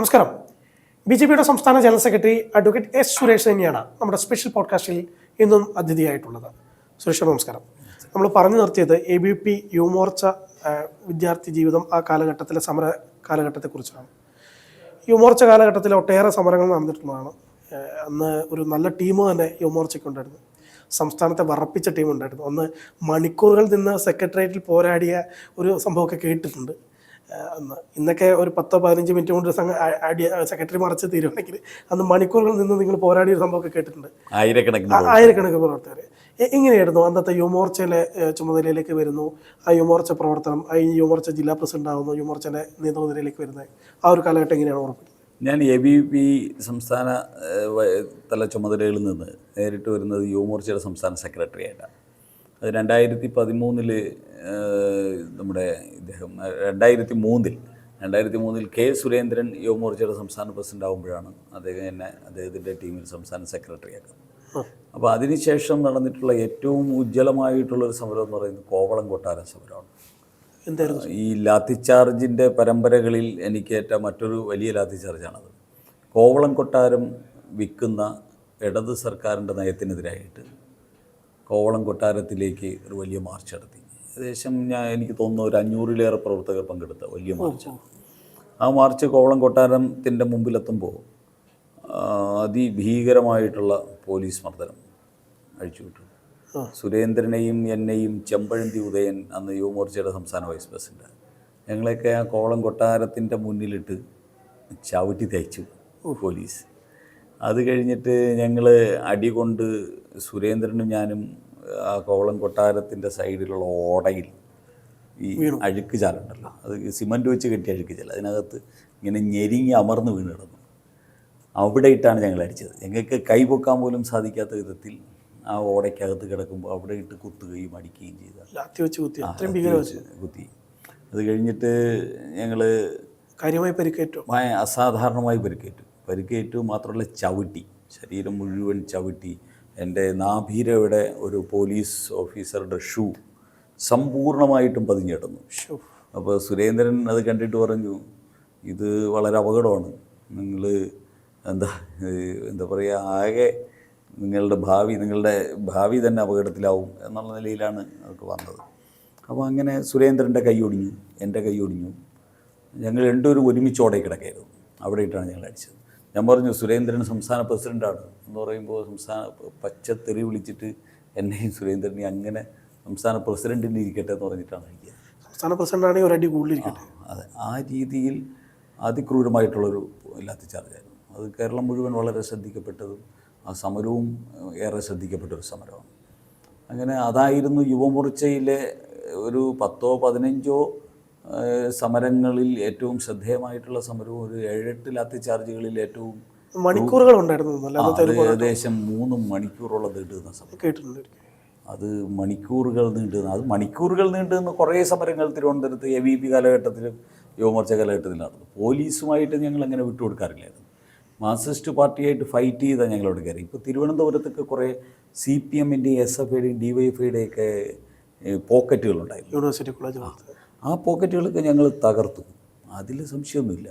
നമസ്കാരം. B J പിയുടെ സംസ്ഥാന general secretary advocate S Suresh തന്നെയാണ് നമ്മുടെ സ്പെഷ്യൽ പോഡ്കാസ്റ്റിൽ ഇന്നും അതിഥിയായിട്ടുള്ളത്. സുരേഷ് നമസ്കാരം. നമ്മൾ പറഞ്ഞു നിർത്തിയത് എ ബി പി യുവമോർച്ച വിദ്യാർത്ഥി ജീവിതം ആ കാലഘട്ടത്തിലെ സമര കാലഘട്ടത്തെക്കുറിച്ചാണ്. യുവമോർച്ച കാലഘട്ടത്തിൽ ഒട്ടേറെ സമരങ്ങൾ നടന്നിട്ടുള്ളതാണ്. അന്ന് ഒരു നല്ല ടീം തന്നെ യുവമോർച്ചയ്ക്ക് ഉണ്ടായിരുന്നു. സംസ്ഥാനത്തെ വറപ്പിച്ച ടീം ഉണ്ടായിരുന്നു. അന്ന് മണിക്കൂറുകൾ നിന്ന് സെക്രട്ടേറിയറ്റിൽ പോരാടിയ ഒരു സംഭവമൊക്കെ കേട്ടിട്ടുണ്ട്. ഇന്നൊക്കെ ഒരു പത്തോ പതിനഞ്ച് മിനിറ്റ് കൊണ്ട് അടി സെക്രട്ടറി മറച്ച് തീരുമാനിക്കൽ അന്ന് മണിക്കൂറുകൾ നിന്ന് നിങ്ങൾ പോരാടിയ ഒരു സംഭവമൊക്കെ കേട്ടിട്ടുണ്ട്. ആയിരക്കണക്കിന് ആയിരക്കണക്കിന് പ്രവർത്തകർ എങ്ങനെയായിരുന്നു അന്നത്തെ യുവമോർച്ചയിലെ ചുമതലയിലേക്ക് വരുന്നു? ആ യുവമോർച്ച പ്രവർത്തനം ആ യുവമോർച്ച ജില്ലാ പ്രസിഡന്റ് ആകുന്നു യുവമോർച്ചയുടെ നേതൃനിരയിലേക്ക് വരുന്നത്. ആ ഒരു കാലഘട്ടം എങ്ങനെയാണ് ഓർമ്മിക്കുന്നത് ഞാൻ എ ബി പി സംസ്ഥാന തല ചുമതലകളിൽ നിന്ന് നേരിട്ട് വരുന്നത് യുവമോർച്ചയുടെ സംസ്ഥാന സെക്രട്ടറി ആയിട്ടാണ്. അത് രണ്ടായിരത്തി പതിമൂന്നിൽ നമ്മുടെ ഇദ്ദേഹം രണ്ടായിരത്തി മൂന്നിൽ രണ്ടായിരത്തി മൂന്നിൽ കെ സുരേന്ദ്രൻ യുവമോർച്ചയുടെ സംസ്ഥാന പ്രസിഡന്റ് ആകുമ്പോഴാണ് അദ്ദേഹം എന്നെ അദ്ദേഹത്തിന്റെ ടീമിൽ സംസ്ഥാന സെക്രട്ടറി ആക്കുന്നത്. അപ്പോൾ അതിനുശേഷം നടന്നിട്ടുള്ള ഏറ്റവും ഉജ്ജ്വലമായിട്ടുള്ളൊരു സമരം എന്ന് പറയുന്നത് കോവളം കൊട്ടാര സമരമാണ്. എന്തായിരുന്നു? ഈ ലാത്തിച്ചാർജിന്റെ പരമ്പരകളിൽ എനിക്കേറ്റ മറ്റൊരു വലിയ ലാത്തിച്ചാർജാണത് കോവളം കൊട്ടാരം വിൽക്കുന്ന ഇടത് സർക്കാരിന്റെ നയത്തിനെതിരായിട്ട് കോവളം കൊട്ടാരത്തിലേക്ക് ഒരു വലിയ മാർച്ച് നടത്തി. ഏകദേശം ഞാൻ എനിക്ക് തോന്നുന്നു ഒരു അഞ്ഞൂറിലേറെ പ്രവർത്തകർ പങ്കെടുത്ത വലിയ മാർച്ച് ആ മാർച്ച് കോവളം കൊട്ടാരത്തിന്റെ മുമ്പിലെത്തുമ്പോൾ അതിഭീകരമായിട്ടുള്ള പോലീസ് മർദ്ദനം അഴിച്ചുവിട്ടു. സുരേന്ദ്രനെയും എന്നെയും ചെമ്പഴന്തി ഉദയൻ അന്ന് യുവമോർച്ചയുടെ സംസ്ഥാന വൈസ് പ്രസിഡന്റ്. ഞങ്ങളെയൊക്കെ ആ കോളം കൊട്ടാരത്തിന്റെ മുന്നിലിട്ട് ചവിട്ടി തയ്ച്ചു പോലീസ്. അത് കഴിഞ്ഞിട്ട് ഞങ്ങൾ അടി കൊണ്ട് സുരേന്ദ്രനും ഞാനും ആ കോവളം കൊട്ടാരത്തിന്റെ സൈഡിലുള്ള ഓടയിൽ ഈ അഴുക്ക് ചാലുണ്ടല്ലോ. അത് സിമന്റ് വെച്ച് കെട്ടിയ അഴുക്ക് ചാൽ അതിനകത്ത് ഇങ്ങനെ ഞെരിങ്ങി അമർന്ന് വീണ് കിടന്നു അവിടെ ഇട്ടാണ് ഞങ്ങൾ അടിച്ചത്. ഞങ്ങൾക്ക് കൈ പൊക്കാൻ പോലും സാധിക്കാത്ത വിധത്തിൽ ആ ഓടയ്ക്കകത്ത് കിടക്കുമ്പോൾ അവിടെ ഇട്ട് കുത്തുകയും അടിക്കുകയും ചെയ്ത. കുത്തി. അത് കഴിഞ്ഞിട്ട് ഞങ്ങൾ കാര്യമായി പരിക്കേറ്റു. അസാധാരണമായി പരിക്കേറ്റു. പരിക്കേറ്റു മാത്രമല്ല ചവിട്ടി. ശരീരം മുഴുവൻ ചവിട്ടി. എന്റെ നാഭീരയുടെ ഒരു പോലീസ് ഓഫീസറുടെ ഷൂ സമ്പൂർണമായിട്ടും പതിഞ്ഞിടുന്നു. അപ്പോൾ സുരേന്ദ്രൻ അത് കണ്ടിട്ട് പറഞ്ഞു ഇത് വളരെ അപകടമാണ്. നിങ്ങൾ എന്താ എന്താ പറയുക ആകെ നിങ്ങളുടെ ഭാവി നിങ്ങളുടെ ഭാവി തന്നെ അപകടത്തിലാവും എന്നുള്ള നിലയിലാണ് അതൊക്കെ വന്നത്. അപ്പോൾ അങ്ങനെ സുരേന്ദ്രന്റെ കൈ ഒടിഞ്ഞു എന്റെ കൈ ഒടിഞ്ഞു. ഞങ്ങൾ രണ്ടുപേരും ഒരുമിച്ച് ഓടെ കിടക്കായിരുന്നു. അവിടെ ഇട്ടാണ് ഞങ്ങൾ അടിച്ചത്. ഞാൻ പറഞ്ഞു സുരേന്ദ്രൻ സംസ്ഥാന പ്രസിഡന്റാണ് എന്ന് പറയുമ്പോൾ സംസ്ഥാന പച്ച തെറി വിളിച്ചിട്ട് എന്നെയും സുരേന്ദ്രനെയും അങ്ങനെ സംസ്ഥാന പ്രസിഡന്റിന്റെ ഇരിക്കട്ടെ എന്ന് പറഞ്ഞിട്ടാണ് എനിക്ക് സംസ്ഥാന പ്രസിഡന്റാണെങ്കിൽ ആണെങ്കിൽ ഒരു അടി കൂടുതലിരിക്കട്ടെ അതെ. ആ രീതിയിൽ അതിക്രൂരമായിട്ടുള്ളൊരു ലാത്തിച്ചാർജായിരുന്നു അത് കേരളം മുഴുവൻ വളരെ ശ്രദ്ധിക്കപ്പെട്ടതും ആ സമരവും ഏറെ ശ്രദ്ധിക്കപ്പെട്ട ഒരു സമരമാണ്. അങ്ങനെ അതായിരുന്നു യുവമോർച്ചയിലെ ഒരു പത്തോ പതിനഞ്ചോ സമരങ്ങളിൽ ഏറ്റവും ശ്രദ്ധേയമായിട്ടുള്ള സമരവും ഒരു ഏഴെട്ട് ലാത്തി ചാർജുകളിൽ ഏറ്റവും മണിക്കൂറുകൾ ഉണ്ടായിരുന്നു ഏകദേശം മൂന്ന് മണിക്കൂറോളം നീണ്ടുന്ന സമരം. കേട്ടിട്ടുണ്ട്. അത് മണിക്കൂറുകൾ നീണ്ടുന്ന അത് മണിക്കൂറുകൾ നീണ്ടുന്ന കുറേ സമരങ്ങൾ തിരുവനന്തപുരത്ത് എ വി പി കാലഘട്ടത്തിലും യുവമോർച്ച കാലഘട്ടത്തിൽ നടന്നു. പോലീസുമായിട്ട് ഞങ്ങൾ അങ്ങനെ വിട്ടുകൊടുക്കാറില്ലായിരുന്നു. മാർക്സിസ്റ്റ് പാർട്ടിയായിട്ട് ഫൈറ്റ് ചെയ്താൽ ഞങ്ങളോട് കയറി. ഇപ്പോൾ തിരുവനന്തപുരത്തൊക്കെ കുറേ സി പി എമ്മിന്റെയും എസ് എഫ് ഐയുടെയും ഡി വൈ എഫ് ഐയുടെയൊക്കെ പോക്കറ്റുകളുണ്ടായിരുന്നു. യൂണിവേഴ്സിറ്റി കോളേജ് ആ പോക്കറ്റുകളൊക്കെ ഞങ്ങൾ തകർത്തു. അതിൽ സംശയമൊന്നുമില്ല.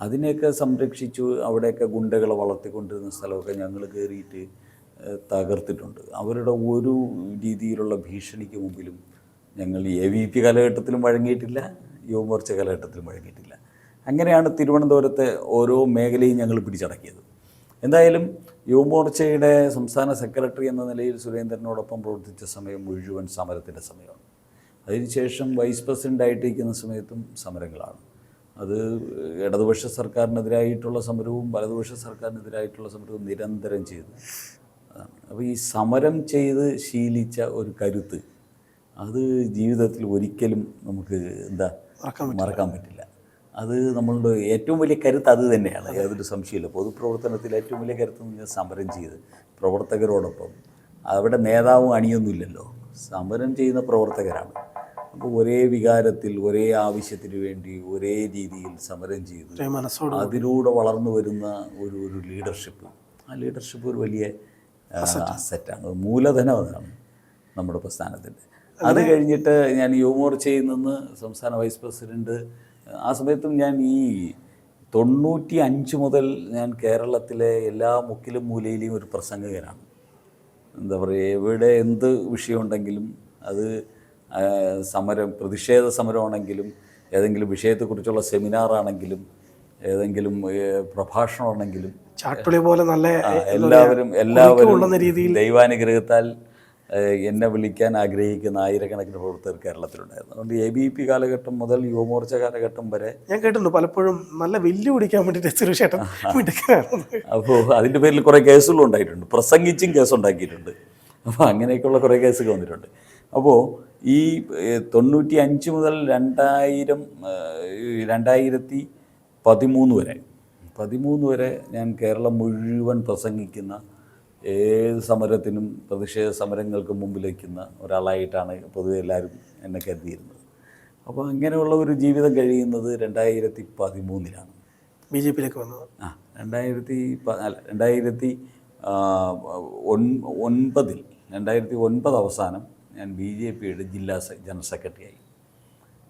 അതിനെയൊക്കെ സംരക്ഷിച്ചു അവിടെയൊക്കെ ഗുണ്ടകളെ വളർത്തിക്കൊണ്ടിരുന്ന സ്ഥലമൊക്കെ ഞങ്ങൾ കയറിയിട്ട് തകർത്തിട്ടുണ്ട്. അവരുടെ ഒരു രീതിയിലുള്ള ഭീഷണിക്ക് മുമ്പിലും ഞങ്ങൾ എ വി പി കാലഘട്ടത്തിലും വഴങ്ങിയിട്ടില്ല യുവമോർച്ച കാലഘട്ടത്തിലും വഴങ്ങിയിട്ടില്ല. അങ്ങനെയാണ് തിരുവനന്തപുരത്തെ ഓരോ മേഖലയും ഞങ്ങൾ പിടിച്ചടക്കിയത്. എന്തായാലും യുവമോർച്ചയുടെ സംസ്ഥാന സെക്രട്ടറി എന്ന നിലയിൽ സുരേന്ദ്രനോടൊപ്പം പ്രവർത്തിച്ച സമയം മുഴുവൻ സമരത്തിന്റെ സമയമാണ്. അതിനുശേഷം വൈസ് പ്രസിഡന്റായിട്ടിരിക്കുന്ന സമയത്തും സമരങ്ങളാണ്. അത് ഇടതുപക്ഷ സർക്കാരിനെതിരായിട്ടുള്ള സമരവും വലതുപക്ഷ സർക്കാരിനെതിരായിട്ടുള്ള സമരവും നിരന്തരം ചെയ്തു. അപ്പോൾ ഈ സമരം ചെയ്ത് ശീലിച്ച ഒരു കരുത്ത് അത് ജീവിതത്തിൽ ഒരിക്കലും നമുക്ക് എന്താ മറക്കാൻ മറക്കാൻ പറ്റില്ല. അത് നമ്മളുടെ ഏറ്റവും വലിയ കരുത്ത് അത് തന്നെയാണ്. യാതൊരു സംശയമില്ല പൊതുപ്രവർത്തനത്തിൽ ഏറ്റവും വലിയ കരുത്ത് എന്ന് പറഞ്ഞാൽ സമരം ചെയ്ത് പ്രവർത്തകരോടൊപ്പം. അവിടെ നേതാവും അണിയൊന്നുമില്ലല്ലോ. സമരം ചെയ്യുന്ന പ്രവർത്തകരാണ്. അപ്പോൾ ഒരേ വികാരത്തിൽ ഒരേ ആവശ്യത്തിന് വേണ്ടി ഒരേ രീതിയിൽ സമരം ചെയ്ത് അതിലൂടെ വളർന്നു വരുന്ന ഒരു ഒരു ലീഡർഷിപ്പ് ആ ലീഡർഷിപ്പ് ഒരു വലിയ അസറ്റാണ് മൂലധനം അതാണ് നമ്മുടെ പ്രസ്ഥാനത്തിന്റെ അത്. കഴിഞ്ഞിട്ട് ഞാൻ യുവമോർച്ചയിൽ നിന്ന് സംസ്ഥാന വൈസ് പ്രസിഡന്റ് ആ സമയത്തും ഞാൻ ഈ തൊണ്ണൂറ്റി അഞ്ച് മുതൽ ഞാൻ കേരളത്തിലെ എല്ലാ മുക്കിലും മൂലയിലെയും ഒരു പ്രസംഗകനാണ്. എന്താ പറയുക എവിടെ എന്ത് വിഷയമുണ്ടെങ്കിലും അത് സമരം പ്രതിഷേധ സമരമാണെങ്കിലും ഏതെങ്കിലും വിഷയത്തെക്കുറിച്ചുള്ള സെമിനാറാണെങ്കിലും ഏതെങ്കിലും പ്രഭാഷണമാണെങ്കിലും ചാട്ടുളി പോലെ നല്ല എല്ലാവരും എല്ലാവരും ദൈവാനുഗ്രഹത്താൽ എന്നെ വിളിക്കാൻ ആഗ്രഹിക്കുന്ന ആയിരക്കണക്കിന് പ്രവർത്തകർ കേരളത്തിലുണ്ടായിരുന്നു. അതുകൊണ്ട് എ ബി പി കാലഘട്ടം മുതൽ യുവമോർച്ച കാലഘട്ടം വരെ ഞാൻ കേട്ടിട്ടുണ്ട് പലപ്പോഴും നല്ല വെല്ലു പിടിക്കാൻ വേണ്ടിയിട്ട് അപ്പോൾ അതിന്റെ പേരിൽ കുറേ കേസുകളും ഉണ്ടായിട്ടുണ്ട് പ്രസംഗിച്ചും കേസ് ഉണ്ടാക്കിയിട്ടുണ്ട് അപ്പോൾ അങ്ങനെയൊക്കെയുള്ള കുറേ കേസുകൾ വന്നിട്ടുണ്ട്. അപ്പോൾ ഈ തൊണ്ണൂറ്റി അഞ്ച് മുതൽ രണ്ടായിരം രണ്ടായിരത്തി പതിമൂന്ന് വരെ പതിമൂന്ന് വരെ ഞാൻ കേരളം മുഴുവൻ പ്രസംഗിക്കുന്ന ഏത് സമരത്തിനും പ്രതിഷേധ സമരങ്ങൾക്ക് മുമ്പിൽ വയ്ക്കുന്ന ഒരാളായിട്ടാണ് പൊതുവെ എല്ലാവരും എന്നെ കരുതിയിരുന്നത്. അപ്പോൾ അങ്ങനെയുള്ള ഒരു ജീവിതം കഴിയുന്നത് രണ്ടായിരത്തി പതിമൂന്നിലാണ്. ബി ജെ പിയിലേക്ക് വന്നത്. ആ രണ്ടായിരത്തി അല്ല രണ്ടായിരത്തി ഒൻ- ഒൻപതിൽ രണ്ടായിരത്തി ഒൻപത് അവസാനം ഞാൻ ബി ജെ പിയുടെ ജില്ലാ ജനറൽ സെക്രട്ടറി ആയി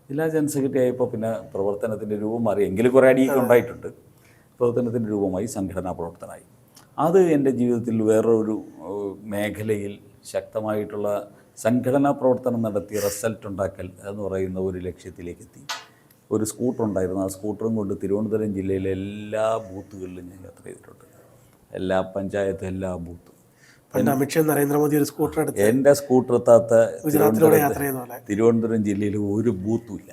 ജില്ലാ ജനറൽ സെക്രട്ടറി ആയപ്പോൾ പിന്നെ പ്രവർത്തനത്തിന്റെ രൂപം മാറി എങ്കിലും കുറേ അടിയൊക്കെ ഉണ്ടായിട്ടുണ്ട്. പ്രവർത്തനത്തിന്റെ രൂപമായി സംഘടനാ പ്രവർത്തനമായി. അത് എന്റെ ജീവിതത്തിൽ വേറൊരു മേഖലയിൽ ശക്തമായിട്ടുള്ള സംഘടനാ പ്രവർത്തനം നടത്തി റിസൾട്ട് ഉണ്ടാക്കൽ എന്ന് പറയുന്ന ഒരു ലക്ഷ്യത്തിലേക്ക് എത്തി ഒരു സ്കൂട്ടർ ഉണ്ടായിരുന്നു. ആ സ്കൂട്ടറും കൊണ്ട് തിരുവനന്തപുരം ജില്ലയിലെ എല്ലാ ബൂത്തുകളിലും ഞാൻ യാത്ര ചെയ്തിട്ടുണ്ട്. എല്ലാ പഞ്ചായത്തും എല്ലാ ബൂത്തും. പണ്ട് അമിത്ഷാ നരേന്ദ്രമോദി ഒരു സ്കൂട്ടർ എടുത്ത് എന്റെ സ്കൂട്ടർ എത്താത്ത ഗുജറാത്തിലൂടെ യാത്ര ചെയ്ത പോലെ. തിരുവനന്തപുരം ജില്ലയിൽ ഒരു ബൂത്തും ഇല്ല.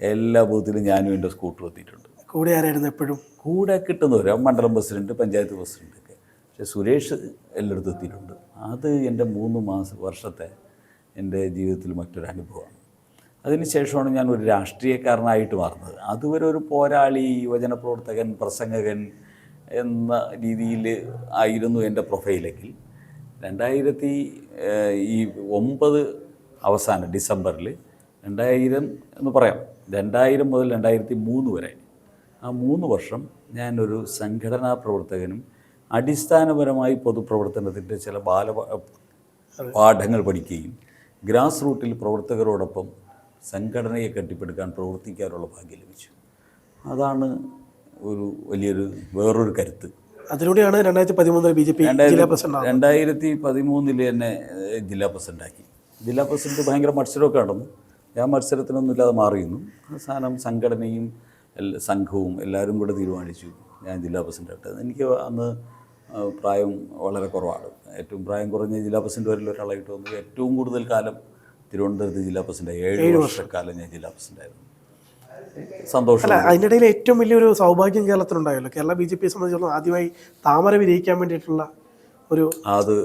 എല്ലാ ബൂത്തിലും ഞാനും എന്റെ സ്കൂട്ടർ എത്തിയിട്ടുണ്ട്. കൂടെ ആരായിരുന്നു എപ്പോഴും? കൂടെ കിട്ടുന്നവരോ മണ്ഡലം പ്രസിഡന്റ് പഞ്ചായത്ത് പ്രസിഡന്റ് ഒക്കെ. പക്ഷേ സുരേഷ് എല്ലായിടത്തും എത്തിയിട്ടുണ്ട്. അത് എന്റെ മൂന്ന് മാസ വർഷത്തെ എന്റെ ജീവിതത്തിൽ മറ്റൊരു അനുഭവമാണ്. അതിനുശേഷമാണ് ഞാൻ ഒരു രാഷ്ട്രീയക്കാരനായിട്ട് മാറുന്നത്. അതുവരെ ഒരു പോരാളി യുവജന പ്രവർത്തകൻ പ്രസംഗകൻ എന്ന രീതിയിൽ ആയിരുന്നു എന്റെ പ്രൊഫൈലെങ്കിൽ രണ്ടായിരത്തി ഈ ഒമ്പത് അവസാനം ഡിസംബറിൽ രണ്ടായിരം എന്ന് പറയാം രണ്ടായിരം മുതൽ രണ്ടായിരത്തി മൂന്ന് വരെ. ആ മൂന്ന് വർഷം ഞാനൊരു സംഘടനാ പ്രവർത്തകനും അടിസ്ഥാനപരമായി പൊതുപ്രവർത്തനത്തിന്റെ ചില ബാല പാഠങ്ങൾ പഠിക്കുകയും ഗ്രാസ് റൂട്ടിൽ പ്രവർത്തകരോടൊപ്പം സംഘടനയെ കെട്ടിപ്പടുക്കാൻ പ്രവർത്തിക്കാനുള്ള ഭാഗ്യം ലഭിച്ചു. അതാണ് ഒരു വലിയൊരു വേറൊരു കരുത്ത്. അതിലൂടെയാണ് രണ്ടായിരത്തി പതിമൂന്നിൽ ബി ജെ പി ജില്ലാ പ്രസിഡന്റ്. രണ്ടായിരത്തി പതിമൂന്നിൽ എന്നെ ജില്ലാ പ്രസിഡന്റാക്കി ജില്ലാ പ്രസിഡന്റ് ഭയങ്കര മത്സരമൊക്കെ നടന്നു. ഞാൻ മത്സരത്തിനൊന്നും ഇല്ലാതെ മാറിയിരുന്നു അവസാനം സംഘടനയും സംഘവും എല്ലാവരും കൂടെ തീരുമാനിച്ചു ഞാൻ ജില്ലാ പ്രസിഡന്റായിട്ട് എനിക്ക് അന്ന് പ്രായം വളരെ കുറവാണ്. ഏറ്റവും പ്രായം കുറഞ്ഞ ജില്ലാ പ്രസിഡന്റ് വരെ ഒരാളായിട്ട് വന്നു. ഏറ്റവും കൂടുതൽ കാലം തിരുവനന്തപുരത്ത് ജില്ലാ പ്രസിഡന്റ് ഏഴ് വർഷക്കാലം ഞാൻ ജില്ലാ പ്രസിഡന്റായിരുന്നു സന്തോഷം അല്ല അതിനിടയിൽ ഏറ്റവും വലിയൊരു സൗഭാഗ്യം കേരളത്തിലുണ്ടായല്ലോ. കേരള ബി ജെ പിയെ സംബന്ധിച്ചിടത്തോളം ആദ്യമായി താമര വിരിയിക്കാൻ വേണ്ടിയിട്ടുള്ള ഒരു അത്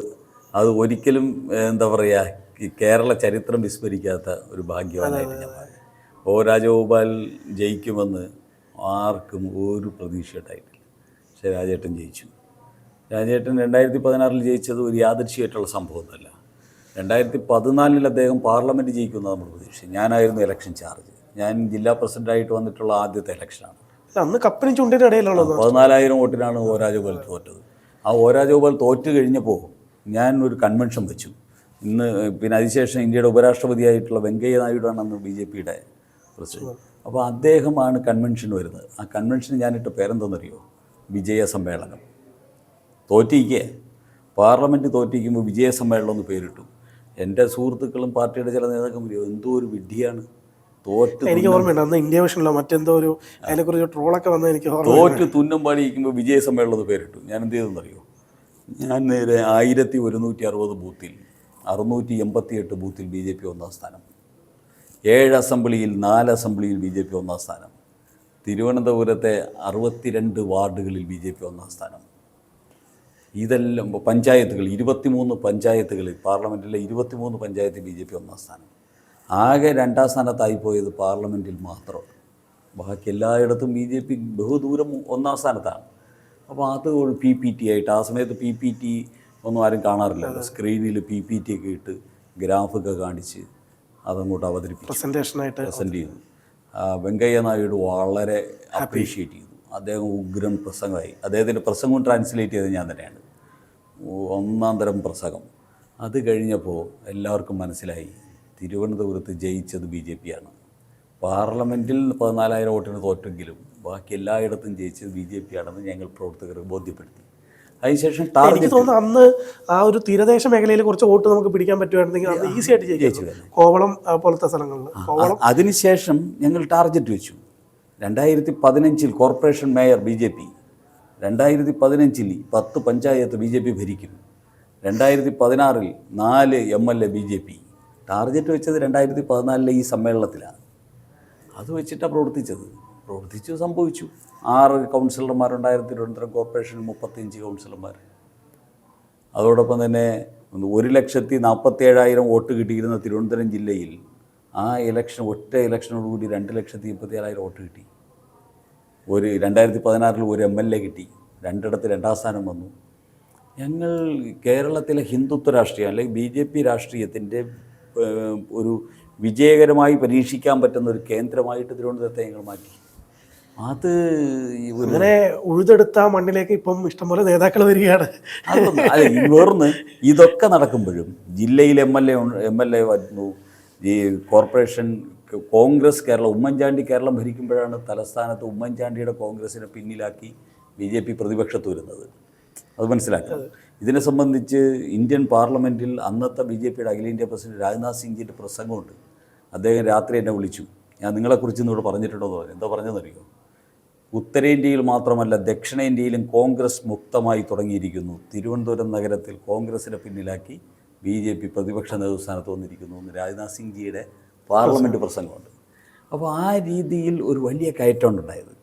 അത് ഒരിക്കലും എന്താ പറയുക ഈ കേരള ചരിത്രം വിസ്മരിക്കാത്ത ഒരു ഭാഗ്യവാനായിട്ട് ഞാൻ പറയും. ഓ രാജഗോപാൽ ജയിക്കുമെന്ന് ആർക്കും ഒരു പ്രതീക്ഷ ഉണ്ടായിട്ടില്ല പക്ഷേ രാജേട്ടൻ ജയിച്ചു. രാജേട്ടൻ രണ്ടായിരത്തി പതിനാറിൽ ജയിച്ചത് ഒരു യാദൃശ്യമായിട്ടുള്ള സംഭവമൊന്നുമല്ല. രണ്ടായിരത്തി പതിനാലിൽ അദ്ദേഹം പാർലമെന്റ് ജയിക്കുമെന്ന് നമ്മൾ പ്രതീക്ഷിച്ചു ഞാനായിരുന്നു ഇലക്ഷൻ ചാർജ് ഞാൻ ജില്ലാ പ്രസിഡന്റായിട്ട് വന്നിട്ടുള്ള ആദ്യത്തെ ഇലക്ഷനാണ്. അന്ന് കപ്പിന് ചുണ്ടിന്റെ ഇടയിലുള്ളത് പതിനാലായിരം വോട്ടിനാണ് രാജഗോപാൽ തോറ്റത്. ആ ഒ രാജഗോപാൽ തോറ്റു കഴിഞ്ഞപ്പോൾ ഞാൻ ഒരു കൺവെൻഷൻ വെച്ചു. ഇന്ന് പിന്നെ അതിനുശേഷം ഇന്ത്യയുടെ ഉപരാഷ്ട്രപതിയായിട്ടുള്ള വെങ്കയ്യ നായിഡുവാണ് അന്ന് ബി ജെ പിയുടെ പ്രസിഡന്റ്. അപ്പോൾ അദ്ദേഹമാണ് കൺവെൻഷൻ വരുന്നത്. ആ കൺവെൻഷന് ഞാനിട്ട പേരെന്തെന്നറിയോ വിജയ സമ്മേളനം. തോറ്റിരിക്കേ. പാർലമെന്റ് തോറ്റിരിക്കുമ്പോൾ വിജയ സമ്മേളനം എന്ന് പേരിട്ടു. എന്റെ സുഹൃത്തുക്കളും പാർട്ടിയുടെ ചില നേതാക്കന്മാരും എന്തോ ഒരു വിഡ്ഢിയാണ്. തോറ്റ് എനിക്ക് ഓർമ്മയുണ്ട് അന്ന് ഇന്ത്യ വിഷനിലോ മറ്റെന്തോ ഒരു അതിനെക്കുറിച്ച് ട്രോളൊക്കെ വന്നത് എനിക്ക് ഓർമ്മ തോറ്റ് തുന്നം പാടിയിരിക്കുമ്പോൾ വിജയ സമ്മേളനം പേരിട്ടു. ഞാൻ എന്ത് ചെയ്തെന്നറിയോ? ഞാൻ നേരെ ആയിരത്തി ഒരുന്നൂറ്റി അറുപത് ബൂത്തിൽ അറുന്നൂറ്റി എൺപത്തി എട്ട് ബൂത്തിൽ ബി ജെ പി ഒന്നാം സ്ഥാനം. ഏഴ് അസംബ്ലിയിൽ നാല് അസംബ്ലിയിൽ ബി ജെ പി ഒന്നാം സ്ഥാനം. തിരുവനന്തപുരത്തെ അറുപത്തിരണ്ട് വാർഡുകളിൽ ബി ജെ പി ഒന്നാം സ്ഥാനം. ഇതെല്ലാം പഞ്ചായത്തുകൾ ഇരുപത്തിമൂന്ന് പഞ്ചായത്തുകളിൽ പാർലമെന്റിലെ ഇരുപത്തിമൂന്ന് പഞ്ചായത്തിൽ ബി ജെ പി ഒന്നാം സ്ഥാനം. ആകെ രണ്ടാം സ്ഥാനത്തായി പോയത് പാർലമെന്റിൽ മാത്രമാണ് ബാക്കി എല്ലായിടത്തും ബി ജെ പി ബഹുദൂരം ഒന്നാം സ്ഥാനത്താണ്. അപ്പോൾ അത് ഒരു പി പി ടി ആയിട്ട് ആ സമയത്ത് പി പി ടി ഒന്നും ആരും കാണാറില്ല സ്ക്രീനിൽ പി പി ടി ഒക്കെ ഇട്ട് ഗ്രാഫൊക്കെ കാണിച്ച് അതങ്ങോട്ട് അവതരിപ്പിച്ചു. പ്രസന്റേഷനായിട്ട് പ്രസന്റ് ചെയ്തു. വെങ്കയ്യ നായിഡു വളരെ അപ്രീഷിയേറ്റ് ചെയ്തു. അദ്ദേഹം ഉഗ്രൻ പ്രസംഗമായി. അദ്ദേഹത്തിന്റെ പ്രസംഗം ട്രാൻസ്ലേറ്റ് ചെയ്തത് ഞാൻ തന്നെയാണ്. ഒന്നാം തരം പ്രസംഗം. അത് കഴിഞ്ഞപ്പോൾ എല്ലാവർക്കും മനസ്സിലായി. തിരുവനന്തപുരത്ത് ജയിച്ചത് ബി ജെ പിയാണ് പാർലമെന്റിൽ പതിനാലായിരം വോട്ടിന് തോറ്റെങ്കിലും ബാക്കി എല്ലായിടത്തും ജയിച്ചത് ബി ജെ പി ആണെന്ന് ഞങ്ങൾ പ്രവർത്തകർ ബോധ്യപ്പെടുത്തി. അതിനുശേഷം എനിക്ക് തോന്നുന്നു അന്ന് ആ ഒരു തീരദേശ മേഖലയിൽ കുറച്ച് വോട്ട് നമുക്ക് പിടിക്കാൻ പറ്റുമായിരുന്നെങ്കിൽ അത് ഈസി ആയിട്ട് ജയിച്ചു കോവളം പോലത്തെ സ്ഥലങ്ങളിൽ. കോവളം അതിനുശേഷം ഞങ്ങൾ ടാർഗറ്റ് വെച്ചു. രണ്ടായിരത്തി പതിനഞ്ചിൽ corporation mayor B J P. രണ്ടായിരത്തി പതിനഞ്ചിൽ പത്ത് പഞ്ചായത്ത് ബി ജെ പി ഭരിക്കും. രണ്ടായിരത്തി പതിനാറിൽ നാല് M L A B J P. Target വെച്ചത് രണ്ടായിരത്തി പതിനാലിലെ ഈ സമ്മേളനത്തിലാണ്. അത് വെച്ചിട്ടാണ് പ്രവർത്തിച്ചത്. പ്രവർത്തിച്ചു സംഭവിച്ചു. ആറ് കൗൺസിലർമാരുണ്ടായിരുന്നു തിരുവനന്തപുരം കോർപ്പറേഷനിൽ മുപ്പത്തിയഞ്ച് കൗൺസിലർമാർ അതോടൊപ്പം തന്നെ ഒരു ലക്ഷത്തി നാൽപ്പത്തി ഏഴായിരം വോട്ട് കിട്ടിയിരുന്ന തിരുവനന്തപുരം ജില്ലയിൽ ആ ഇലക്ഷൻ ഒറ്റ ഇലക്ഷനോടുകൂടി രണ്ട് ലക്ഷത്തി മുപ്പത്തി ഏഴായിരം വോട്ട് കിട്ടി. ഒരു രണ്ടായിരത്തി പതിനാറിൽ ഒരു എം എൽ എ കിട്ടി. രണ്ടിടത്ത് രണ്ടാം സ്ഥാനം വന്നു. ഞങ്ങൾ കേരളത്തിലെ ഹിന്ദുത്വ രാഷ്ട്രീയം അല്ലെങ്കിൽ ബി ജെ പി രാഷ്ട്രീയത്തിന്റെ ഒരു വിജയകരമായി പരീക്ഷിക്കാൻ പറ്റുന്ന ഒരു കേന്ദ്രമായിട്ട് തിരുവനന്തപുരത്തെ ഞങ്ങൾ മാറ്റി. അത് അങ്ങനെ ഉഴുതെടുത്ത മണ്ണിലേക്ക് ഇപ്പം ഇഷ്ടംപോലെ നേതാക്കൾ വരികയാണ്. അതെ വേർന്ന് ഇതൊക്കെ നടക്കുമ്പോഴും ജില്ലയിൽ M L A M L A വരുന്നു. ഈ കോർപ്പറേഷൻ കോൺഗ്രസ് കേരളം ഉമ്മൻചാണ്ടി കേരളം ഭരിക്കുമ്പോഴാണ് തലസ്ഥാനത്ത് ഉമ്മൻചാണ്ടിയുടെ കോൺഗ്രസിനെ പിന്നിലാക്കി ബി ജെ പി പ്രതിപക്ഷത്ത് വരുന്നത്. അത് മനസ്സിലാക്കുക ഇതിനെ സംബന്ധിച്ച് ഇന്ത്യൻ പാർലമെന്റിൽ അന്നത്തെ ബി ജെ പിയുടെ അഖിലേന്ത്യാ പ്രസിഡന്റ് രാജ്നാഥ് സിംഗിന്റെ പ്രസംഗമുണ്ട്. അദ്ദേഹം രാത്രി എന്നെ വിളിച്ചു. ഞാൻ നിങ്ങളെക്കുറിച്ച് ഇന്നിവിടെ പറഞ്ഞിട്ടുണ്ടോ എന്ന് പറഞ്ഞു. എന്താ പറഞ്ഞതെന്നറിയോ? ഉത്തരേന്ത്യയിൽ മാത്രമല്ല ദക്ഷിണേന്ത്യയിലും കോൺഗ്രസ് മുക്തമായി തുടങ്ങിയിരിക്കുന്നു. തിരുവനന്തപുരം നഗരത്തിൽ കോൺഗ്രസിനെ പിന്നിലാക്കി ബി ജെ പി പ്രതിപക്ഷ നേതൃസ്ഥാനത്ത് വന്നിരിക്കുന്നു എന്ന് രാജ്നാഥ് സിംഗ്ജിയുടെ പാർലമെന്റ് പ്രസംഗമുണ്ട്. അപ്പോൾ ആ രീതിയിൽ ഒരു വലിയ കയറ്റമാണ് ഉണ്ടായത്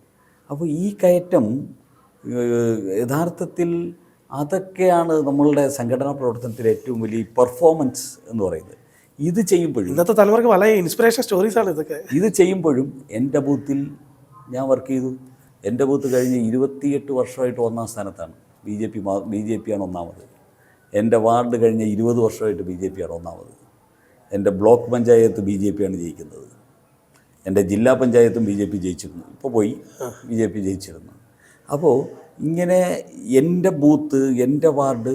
അപ്പോൾ ഈ കയറ്റം യഥാർത്ഥത്തിൽ അതൊക്കെയാണ് നമ്മളുടെ സംഘടനാ പ്രവർത്തനത്തിലെ ഏറ്റവും വലിയ പെർഫോമൻസ് എന്ന് പറയുന്നത്. ഇത് ചെയ്യുമ്പോഴും ഇന്നത്തെ തലമുറയ്ക്ക് വളരെ ഇൻസ്പിറേഷൻ സ്റ്റോറീസ് ആണ് ഇതൊക്കെ. ഇത് ചെയ്യുമ്പോഴും എന്റെ ബൂത്തിൽ ഞാൻ വർക്ക് ചെയ്തു. എന്റെ ബൂത്ത് കഴിഞ്ഞ് ഇരുപത്തിയെട്ട് വർഷമായിട്ട് ഒന്നാം സ്ഥാനത്താണ്. B J P B J പിയാണ് ഒന്നാമത്. എന്റെ വാർഡ് കഴിഞ്ഞ ഇരുപത് വർഷമായിട്ട് ബി ജെ പിയാണ് ഒന്നാമത്. എന്റെ ബ്ലോക്ക് പഞ്ചായത്ത് ബി ജെ പിയാണ് ജയിക്കുന്നത്. എന്റെ ജില്ലാ പഞ്ചായത്തും ബി ജെ പി ജയിച്ചിരുന്നു. ഇപ്പോൾ പോയി ബി ജെ പി ജയിച്ചിരുന്നു. അപ്പോൾ ഇങ്ങനെ എന്റെ ബൂത്ത് എന്റെ വാർഡ്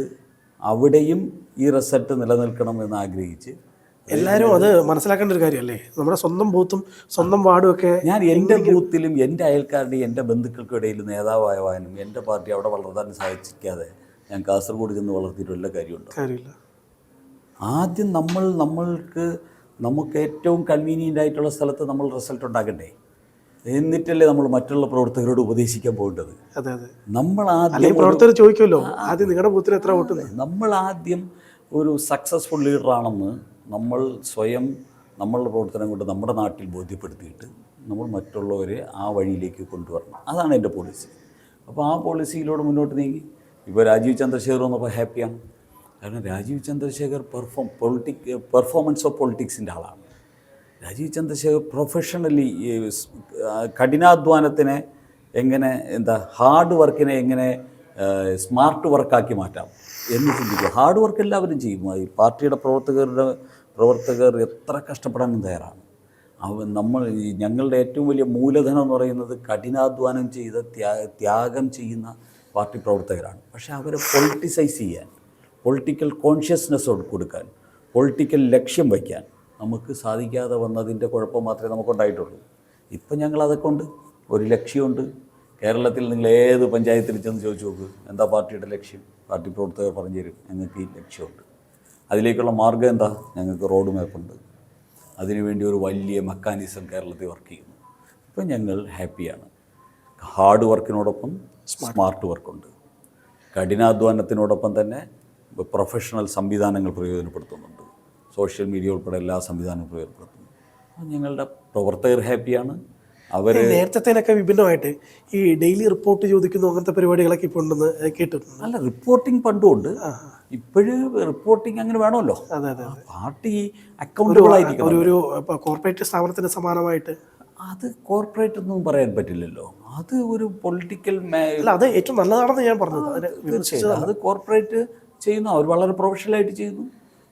അവിടെയും ഈ റിസൾട്ട് നിലനിൽക്കണം എന്ന് ആഗ്രഹിച്ച് എല്ലാവരും അത് മനസ്സിലാക്കേണ്ട ഒരു കാര്യമല്ലേ? നമ്മുടെ സ്വന്തം ബൂത്തും സ്വന്തം വാർഡും ഒക്കെ ഞാൻ എന്റെ ബൂത്തിലും എന്റെ അയൽക്കാരുടെയും എന്റെ ബന്ധുക്കൾക്കും ഇടയിൽ നേതാവായവാനും എന്റെ പാർട്ടി അവിടെ വളർത്താൻ സാധിക്കാതെ ഞാൻ കാസർഗോഡ് ചെന്ന് വളർത്തിയിട്ടുള്ള കാര്യമുണ്ടോ? കാര്യമില്ല. ആദ്യം നമ്മൾ നമ്മൾക്ക് നമുക്ക് ഏറ്റവും കൺവീനിയന്റ് ആയിട്ടുള്ള സ്ഥലത്ത് നമ്മൾ റിസൾട്ട് ഉണ്ടാക്കണ്ടേ? എന്നിട്ടല്ലേ നമ്മൾ മറ്റുള്ള പ്രവർത്തകരോട് ഉപദേശിക്കാൻ പോകേണ്ടത്? അതെ അതെ. നമ്മൾ ആദ്യം പ്രവർത്തകർ ചോദിക്കുമല്ലോ ആദ്യം നിങ്ങളുടെ ബൂത്തിൽ എത്ര വോട്ട് നമ്മൾ ആദ്യം ഒരു സക്സസ്ഫുൾ ലീഡറാണെന്ന് നമ്മൾ സ്വയം നമ്മളുടെ പ്രവർത്തനം കൊണ്ട് നമ്മുടെ നാട്ടിൽ ബോധ്യപ്പെടുത്തിയിട്ട് നമ്മൾ മറ്റുള്ളവരെ ആ വഴിയിലേക്ക് കൊണ്ടുവരണം. അതാണ് എന്റെ പോളിസി അപ്പോൾ ആ പോളിസിയിലൂടെ മുന്നോട്ട് നീങ്ങി. ഇപ്പോൾ രാജീവ് ചന്ദ്രശേഖർ വന്നപ്പോൾ ഹാപ്പിയാണ് കാരണം Rajeev Chandrasekhar perform politic performance of പൊളിറ്റിക്സിന്റെ ആളാണ്. രാജീവ് ചന്ദ്രശേഖർ പ്രൊഫഷണലി കഠിനാധ്വാനത്തിനെ എങ്ങനെ എന്താ ഹാർഡ് വർക്കിനെ എങ്ങനെ സ്മാർട്ട് വർക്കാക്കി മാറ്റാം എന്ന് ചിന്തിക്കുക. ഹാർഡ് വർക്ക് എല്ലാവരും ചെയ്യും. ഈ പാർട്ടിയുടെ പ്രവർത്തകരുടെ പ്രവർത്തകർ എത്ര കഷ്ടപ്പെടാനും തയ്യാറാണ്. അവ നമ്മൾ ഞങ്ങളുടെ ഏറ്റവും വലിയ മൂലധനം എന്ന് പറയുന്നത് കഠിനാധ്വാനം ചെയ്ത ത്യാ ത്യാഗം ചെയ്യുന്ന പാർട്ടി പ്രവർത്തകരാണ്. പക്ഷേ അവരെ പൊളിറ്റിസൈസ് ചെയ്യാൻ പൊളിറ്റിക്കൽ കോൺഷ്യസ്നെസ് കൊടുക്കാൻ പൊളിറ്റിക്കൽ ലക്ഷ്യം വയ്ക്കാൻ നമുക്ക് സാധിക്കാതെ വന്നതിന്റെ കുഴപ്പം മാത്രമേ നമുക്കുണ്ടായിട്ടുള്ളൂ. ഇപ്പം ഞങ്ങൾ അതൊക്കെ ഉണ്ട് ഒരു ലക്ഷ്യമുണ്ട്. കേരളത്തിൽ നിങ്ങൾ ഏത് പഞ്ചായത്തിൽ ചെന്ന് ചോദിച്ചു നോക്ക്. എന്താ പാർട്ടിയുടെ ലക്ഷ്യം? പാർട്ടി പ്രവർത്തകർ പറഞ്ഞു തരും. ഞങ്ങൾക്ക് ഈ ലക്ഷ്യമുണ്ട്. അതിലേക്കുള്ള മാർഗം എന്താ? ഞങ്ങൾക്ക് റോഡ് മാപ്പുണ്ട്. അതിനുവേണ്ടി ഒരു വലിയ മെക്കാനിസം കേരളത്തിൽ വർക്ക് ചെയ്യുന്നു. ഇപ്പം ഞങ്ങൾ ഹാപ്പിയാണ്. Hard വർക്കിനോടൊപ്പം smart വർക്കുണ്ട്. കഠിനാധ്വാനത്തിനോടൊപ്പം തന്നെ പ്രൊഫഷണൽ സംവിധാനങ്ങൾ പ്രയോജനപ്പെടുത്തുന്നുണ്ട്. സോഷ്യൽ മീഡിയ ഉൾപ്പെടെ എല്ലാ സംവിധാനങ്ങളും ഏർപ്പെടുത്തുന്നു. ഞങ്ങളുടെ പ്രവർത്തകർ ഹാപ്പിയാണ്. അവർ നേരത്തെ വിഭിന്നമായിട്ട് ഈ ഡെയിലി റിപ്പോർട്ട് ചോദിക്കുന്നു അങ്ങനത്തെ പരിപാടികളൊക്കെ ഇപ്പോൾ ഉണ്ടെന്ന് കേട്ടിട്ടുണ്ട്. അല്ല റിപ്പോർട്ടിംഗ് പണ്ടും ഉണ്ട്. ഇപ്പോഴും റിപ്പോർട്ടിംഗ് അങ്ങനെ വേണമല്ലോ. അതെ അതെ പാർട്ടി അക്കൗണ്ടബിൾ ആയിരിക്കണം. ഒരു കോർപ്പറേറ്റ് സ്ഥാപനത്തിന് സമാനമായിട്ട്. അത് കോർപ്പറേറ്റ് ഒന്നും പറയാൻ പറ്റില്ലല്ലോ. അത് ഒരു പൊളിറ്റിക്കൽ അല്ല അത് ഏറ്റവും നല്ലതാണെന്ന് ഞാൻ പറഞ്ഞത്. അത് കോർപ്പറേറ്റ് ചെയ്യുന്നു അവർ വളരെ പ്രൊഫഷണലായിട്ട് ചെയ്യുന്നു.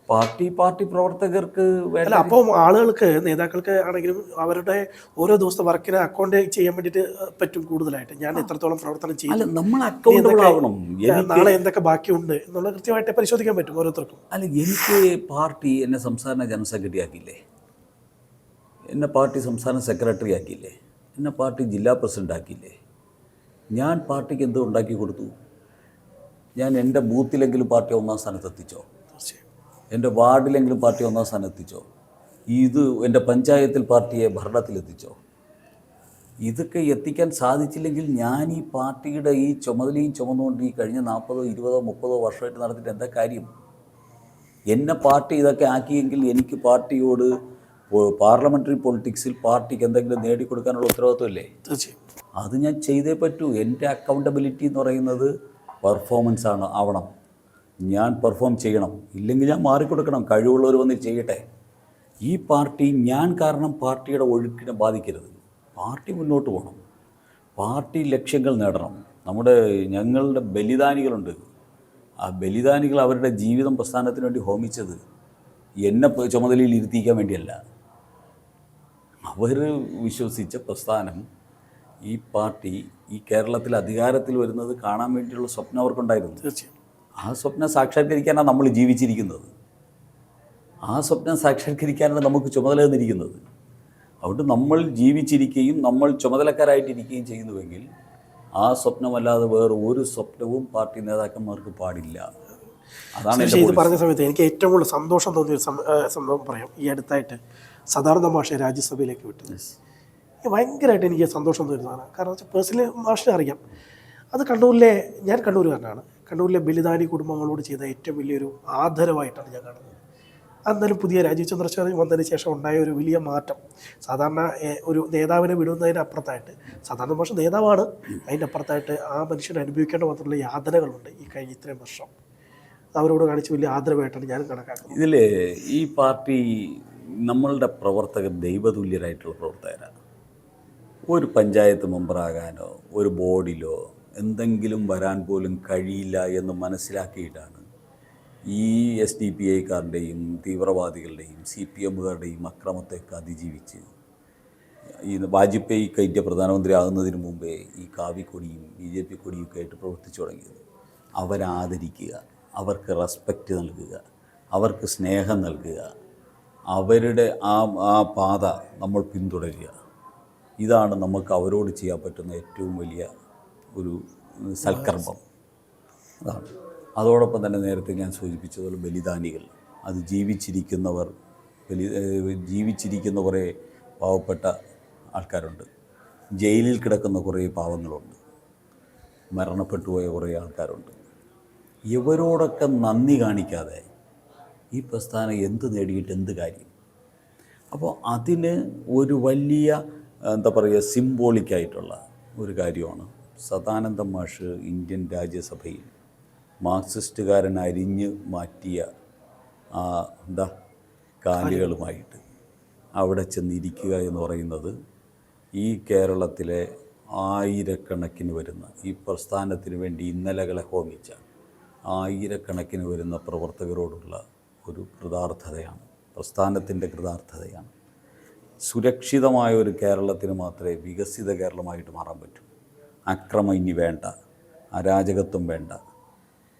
പാർട്ടി പാർട്ടി പ്രവർത്തകർക്ക് അല്ല അപ്പോൾ ആളുകൾക്ക് നേതാക്കൾക്ക് ആണെങ്കിലും അവരുടെ ഓരോ ദിവസത്തെ വർക്കിനെ അക്കൗണ്ട് ചെയ്യാൻ വേണ്ടിയിട്ട് പറ്റും കൂടുതലായിട്ട്. ഞാൻ എത്രത്തോളം പ്രവർത്തനം ചെയ്യും അല്ല നമ്മൾ അക്കൗണ്ടബിൾ ആവണം. നാളെ എന്തൊക്കെ ബാക്കിയുണ്ട് എന്നുള്ള കൃത്യമായിട്ട് പരിശോധിക്കാൻ പറ്റും ഓരോരുത്തർക്കും. അല്ല എനിക്ക് പാർട്ടി എന്നെ സംസ്ഥാന ജനറൽ സെക്രട്ടറി ആക്കിയില്ലേ? എന്നെ പാർട്ടി സംസ്ഥാന സെക്രട്ടറി ആക്കിയില്ലേ? എന്നെ പാർട്ടി ജില്ലാ പ്രസിഡന്റ് ആക്കിയില്ലേ? ഞാൻ പാർട്ടിക്ക് എന്തോ ഉണ്ടാക്കി കൊടുത്തു. ഞാൻ എന്റെ ബൂത്തിലെങ്കിലും പാർട്ടി ഒന്നാം സ്ഥാനത്ത് എത്തിച്ചോ? എന്റെ വാർഡിലെങ്കിലും പാർട്ടി ഒന്നാം സ്ഥാനം എത്തിച്ചോ? ഇത് എന്റെ പഞ്ചായത്തിൽ പാർട്ടിയെ ഭരണത്തിലെത്തിച്ചോ? ഇതൊക്കെ എത്തിക്കാൻ സാധിച്ചില്ലെങ്കിൽ ഞാൻ ഈ പാർട്ടിയുടെ ഈ ചുമതലയും ചുമന്നുകൊണ്ട് ഈ കഴിഞ്ഞ നാൽപ്പതോ ഇരുപതോ മുപ്പതോ വർഷമായിട്ട് നടത്തിയിട്ട് എന്താ കാര്യം? എന്നെ പാർട്ടി ഇതൊക്കെ ആക്കിയെങ്കിൽ എനിക്ക് പാർട്ടിയോട് പാർലമെന്ററി പൊളിറ്റിക്സിൽ പാർട്ടിക്ക് എന്തെങ്കിലും നേടിക്കൊടുക്കാനുള്ള ഉത്തരവാദിത്വമല്ലേ? തീർച്ചയായും. അത് ഞാൻ ചെയ്തേ പറ്റൂ. എന്റെ അക്കൗണ്ടബിലിറ്റി എന്ന് പറയുന്നത് പെർഫോമൻസ് ആണ് ആവണം. ഞാൻ പെർഫോം ചെയ്യണം. ഇല്ലെങ്കിൽ ഞാൻ മാറിക്കൊടുക്കണം. കഴിവുള്ളവർ വന്ന് ചെയ്യട്ടെ. ഈ പാർട്ടി ഞാൻ കാരണം പാർട്ടിയുടെ ഒഴുക്കിനെ ബാധിക്കരുത്. പാർട്ടി മുന്നോട്ട് പോകണം. പാർട്ടി ലക്ഷ്യങ്ങൾ നേടണം. നമ്മുടെ ഞങ്ങളുടെ ബലിദാനികളുണ്ട്. ആ ബലിദാനികൾ അവരുടെ ജീവിതം പ്രസ്ഥാനത്തിന് വേണ്ടി ഹോമിച്ചത് എന്നെ ചുമതലയിൽ ഇരുത്തിക്കാൻ വേണ്ടിയല്ല. അവർ വിശ്വസിച്ച പ്രസ്ഥാനം ഈ പാർട്ടി ഈ കേരളത്തിൽ അധികാരത്തിൽ വരുന്നത് കാണാൻ വേണ്ടിയുള്ള സ്വപ്നം അവർക്കുണ്ടായിരുന്നു. തീർച്ചയായും. ആ സ്വപ്നം സാക്ഷാത്കരിക്കാനാണ് നമ്മൾ ജീവിച്ചിരിക്കുന്നത്. ആ സ്വപ്നം സാക്ഷാത്കരിക്കാനാണ് നമുക്ക് ചുമതല തന്നിരിക്കുന്നത് അതുകൊണ്ട് നമ്മൾ ജീവിച്ചിരിക്കുകയും നമ്മൾ ചുമതലക്കാരായിട്ടിരിക്കുകയും ചെയ്യുന്നുവെങ്കിൽ ആ സ്വപ്നമല്ലാതെ വേറെ ഒരു സ്വപ്നവും പാർട്ടി നേതാക്കന്മാർക്ക് പാടില്ല. അതാണ് ഇത് പറഞ്ഞ സമയത്ത് എനിക്ക് ഏറ്റവും കൂടുതൽ സന്തോഷം തോന്നിയ സംഭവം പറയാം. ഈ അടുത്തായിട്ട് സാധാരണ ഭാഷ രാജ്യസഭയിലേക്ക് വിട്ടത്. ഭയങ്കരമായിട്ട് എനിക്ക് സന്തോഷം തോന്നിയതാണ് കാരണം വെച്ചാൽ പേഴ്സണലി മാഷിനെ അറിയാം. അത് കണ്ണൂരിലെ ഞാൻ കണ്ണൂരുകാരനാണ്. കണ്ണൂരിലെ ബലിദാനി കുടുംബങ്ങളോട് ചെയ്ത ഏറ്റവും വലിയൊരു ആദരവായിട്ടാണ് ഞാൻ കാണുന്നത്. അന്നേരം പുതിയ രാജീവ് ചന്ദ്രശേഖരൻ വന്നതിന് ശേഷം ഉണ്ടായ ഒരു വലിയ മാറ്റം. സാധാരണ ഒരു നേതാവിനെ വിടുന്നതിന് അപ്പുറത്തായിട്ട് സാധാരണ പക്ഷേ നേതാവാണ്. അതിന്റെ അപ്പുറത്തായിട്ട് ആ മനുഷ്യൻ അനുഭവിക്കേണ്ട മാത്രമുള്ള യാതനകളുണ്ട് ഈ കഴിഞ്ഞ ഇത്രയും വർഷം. അവരോട് കാണിച്ച വലിയ ആദരവായിട്ടാണ് ഞാൻ കണക്കാക്കുന്നത്. ഇതിൽ ഈ പാർട്ടി നമ്മളുടെ പ്രവർത്തകർ ദൈവതുല്യരായിട്ടുള്ള പ്രവർത്തകരാണ് ഒരു പഞ്ചായത്ത് മെമ്പറാകാനോ ഒരു ബോർഡിലോ എന്തെങ്കിലും വരാൻ പോലും കഴിയില്ല എന്ന് മനസ്സിലാക്കിയിട്ടാണ് ഈ എസ് ഡി പി ഐക്കാരുടെയും തീവ്രവാദികളുടെയും സി പി എമ്മുകാരുടെയും അക്രമത്തെയൊക്കെ അതിജീവിച്ച് ഈ വാജ്പേയി ഇന്ത്യ പ്രധാനമന്ത്രി ആകുന്നതിന് മുമ്പേ ഈ കാവിക്കൊടിയും ബി ജെ പി കൊടിയും ഒക്കെ ആയിട്ട് പ്രവർത്തിച്ചു തുടങ്ങിയത്. അവരെ ആദരിക്കുക അവർക്ക് റെസ്പെക്റ്റ് നൽകുക അവർക്ക് സ്നേഹം നൽകുക അവരുടെ ആ ആ പാത നമ്മൾ പിന്തുടരുക. ഇതാണ് നമുക്ക് അവരോട് ചെയ്യാൻ പറ്റുന്ന ഏറ്റവും വലിയ ഒരു സൽക്കർമ്മം. അതാണ്. അതോടൊപ്പം തന്നെ നേരത്തെ ഞാൻ സൂചിപ്പിച്ചതുപോലെ ബലിദാനികൾ. അത് ജീവിച്ചിരിക്കുന്നവർ ബലി ജീവിച്ചിരിക്കുന്ന കുറേ പാവപ്പെട്ട ആൾക്കാരുണ്ട്. ജയിലിൽ കിടക്കുന്ന കുറേ പാവങ്ങളുണ്ട്. മരണപ്പെട്ടു പോയ കുറേ ആൾക്കാരുണ്ട്. ഇവരോടൊക്കെ നന്ദി കാണിക്കാതെ ഈ പ്രസ്ഥാനം എന്ത് നേടിയിട്ട് എന്ത് കാര്യം? അപ്പോൾ അതിന് ഒരു വലിയ എന്താ പറയുക സിംബോളിക്കായിട്ടുള്ള ഒരു കാര്യമാണ് സദാനന്ദ മാഷ് ഇന്ത്യൻ രാജ്യസഭയിൽ മാർക്സിസ്റ്റുകാരൻ അരിഞ്ഞ് മാറ്റിയ ആ എന്താ കാലുകളുമായിട്ട് അവിടെ ചെന്നിരിക്കുക എന്ന് പറയുന്നത് ഈ കേരളത്തിലെ ആയിരക്കണക്കിന് വരുന്ന ഈ പ്രസ്ഥാനത്തിന് വേണ്ടി ഇന്നലകളെ ഹോമിച്ച ആയിരക്കണക്കിന് വരുന്ന പ്രവർത്തകരോടുള്ള ഒരു കൃതാർത്ഥതയാണ് പ്രസ്ഥാനത്തിന്റെ കൃതാർത്ഥതയാണ്. സുരക്ഷിതമായ ഒരു കേരളത്തിന് മാത്രമേ വികസിത കേരളമായിട്ട് മാറാൻ പറ്റൂ. അക്രമം ഇനി വേണ്ട അരാജകത്വം വേണ്ട.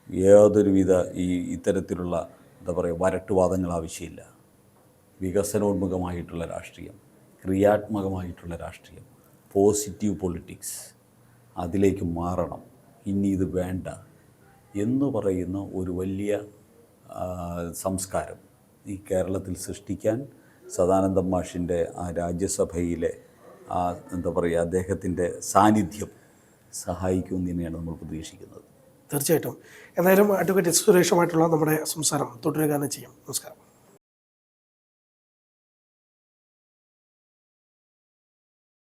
യാതൊരുവിധ ഈ ഇത്തരത്തിലുള്ള എന്താ പറയുക വരട്ടുവാദങ്ങൾ ആവശ്യമില്ല. വികസനോന്മുഖമായിട്ടുള്ള രാഷ്ട്രീയം ക്രിയാത്മകമായിട്ടുള്ള രാഷ്ട്രീയം പോസിറ്റീവ് പൊളിറ്റിക്സ് അതിലേക്ക് മാറണം. ഇനി ഇത് വേണ്ട എന്ന് പറയുന്ന ഒരു വലിയ സംസ്കാരം ഈ കേരളത്തിൽ സൃഷ്ടിക്കാൻ സദാനന്ദ മാഷിന്റെ ആ രാജ്യസഭയിലെ ആ എന്താ പറയുക അദ്ദേഹത്തിന്റെ സാന്നിധ്യം സഹായിക്കുമെന്ന് തന്നെയാണ് നമ്മൾ പ്രതീക്ഷിക്കുന്നത്. തീർച്ചയായിട്ടും. എന്തായാലും അഡ്വക്കേറ്റ് സുരേഷുമായിട്ടുള്ള നമ്മുടെ സംസാരം തുടരുക തന്നെ ചെയ്യും. നമസ്കാരം.